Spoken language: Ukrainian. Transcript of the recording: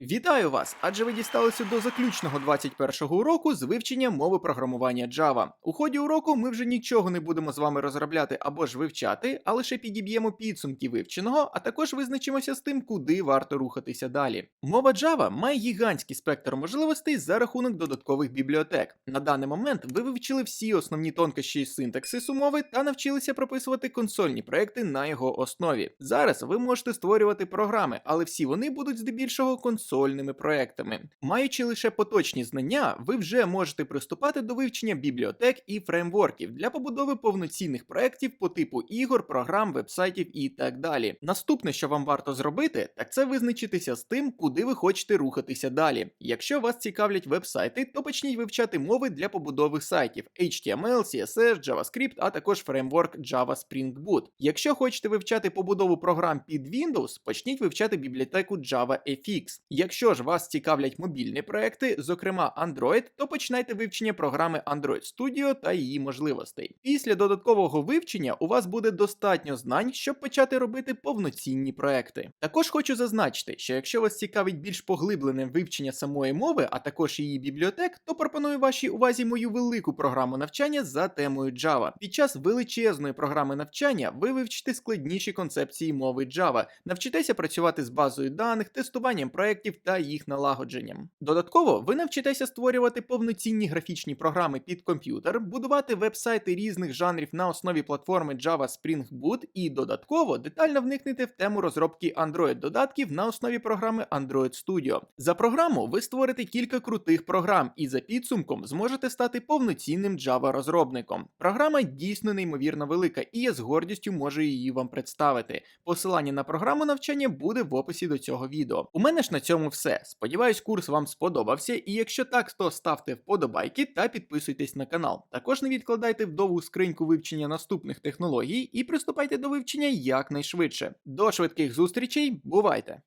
Вітаю вас! Адже ви дісталися до заключного 21-го уроку з вивчення мови програмування Java. У ході уроку ми вже нічого не будемо з вами розробляти або ж вивчати, а лише підіб'ємо підсумки вивченого, а також визначимося з тим, куди варто рухатися далі. Мова Java має гігантський спектр можливостей за рахунок додаткових бібліотек. На даний момент ви вивчили всі основні тонкощі синтаксису мови та навчилися прописувати консольні проекти на його основі. Зараз ви можете створювати програми, але всі вони будуть здебільшого консольними проектами. Маючи лише поточні знання, ви вже можете приступати до вивчення бібліотек і фреймворків для побудови повноцінних проєктів по типу ігор, програм, вебсайтів і так далі. Наступне, що вам варто зробити, так це визначитися з тим, куди ви хочете рухатися далі. Якщо вас цікавлять вебсайти, то почніть вивчати мови для побудови сайтів HTML, CSS, JavaScript, а також фреймворк Java Spring Boot. Якщо хочете вивчати побудову програм під Windows, почніть вивчати бібліотеку JavaFX. Якщо ж вас цікавлять мобільні проекти, зокрема Android, то починайте вивчення програми Android Studio та її можливостей. Після додаткового вивчення у вас буде достатньо знань, щоб почати робити повноцінні проекти. Також хочу зазначити, що якщо вас цікавить більш поглиблене вивчення самої мови, а також її бібліотек, то пропоную вашій увазі мою велику програму навчання за темою Java. Під час величезної програми навчання ви вивчите складніші концепції мови Java, навчитеся працювати з базою даних, тестуванням проєктів та їх налагодженням. Додатково ви навчитеся створювати повноцінні графічні програми під комп'ютер, будувати веб-сайти різних жанрів на основі платформи Java Spring Boot і додатково детально вникнете в тему розробки Android-додатків на основі програми Android Studio. За програму ви створите кілька крутих програм і за підсумком зможете стати повноцінним Java-розробником. Програма дійсно неймовірно велика, і я з гордістю можу її вам представити. Посилання на програму навчання буде в описі до цього відео. У мене ж на цьому все. Сподіваюсь, курс вам сподобався, і якщо так, то ставте вподобайки та підписуйтесь на канал. Також не відкладайте в довгу скриньку вивчення наступних технологій і приступайте до вивчення якнайшвидше. До швидких зустрічей, бувайте!